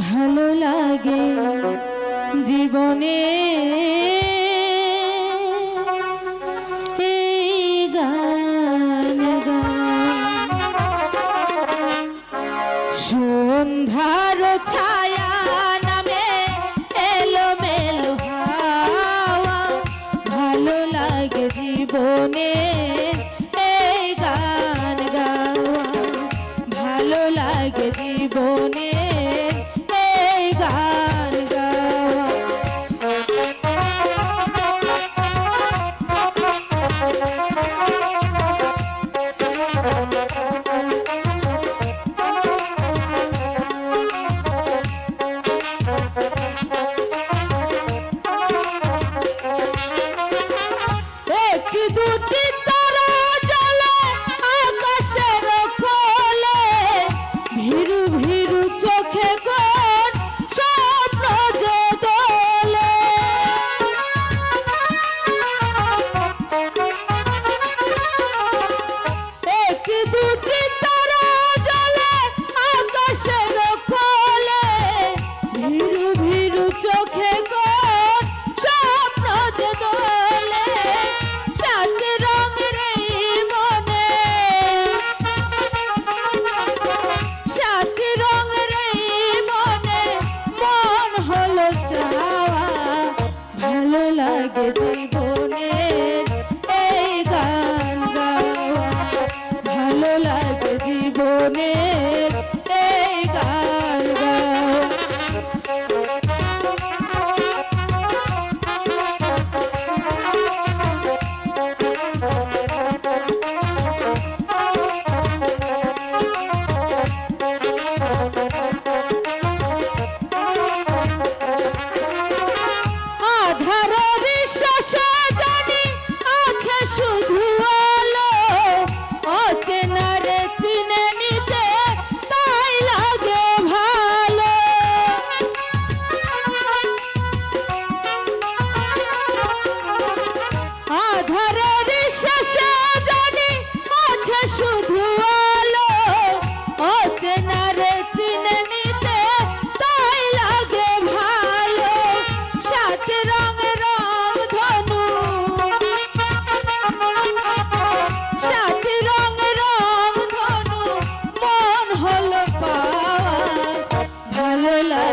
ভালো লাগে জীবনে। সন্ধ্যার ছায়া নামে এলো ভালো লাগে জীবনে এই গান গাওয়া। ভালো লাগে জীবনে গান দৈব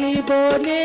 জীবনে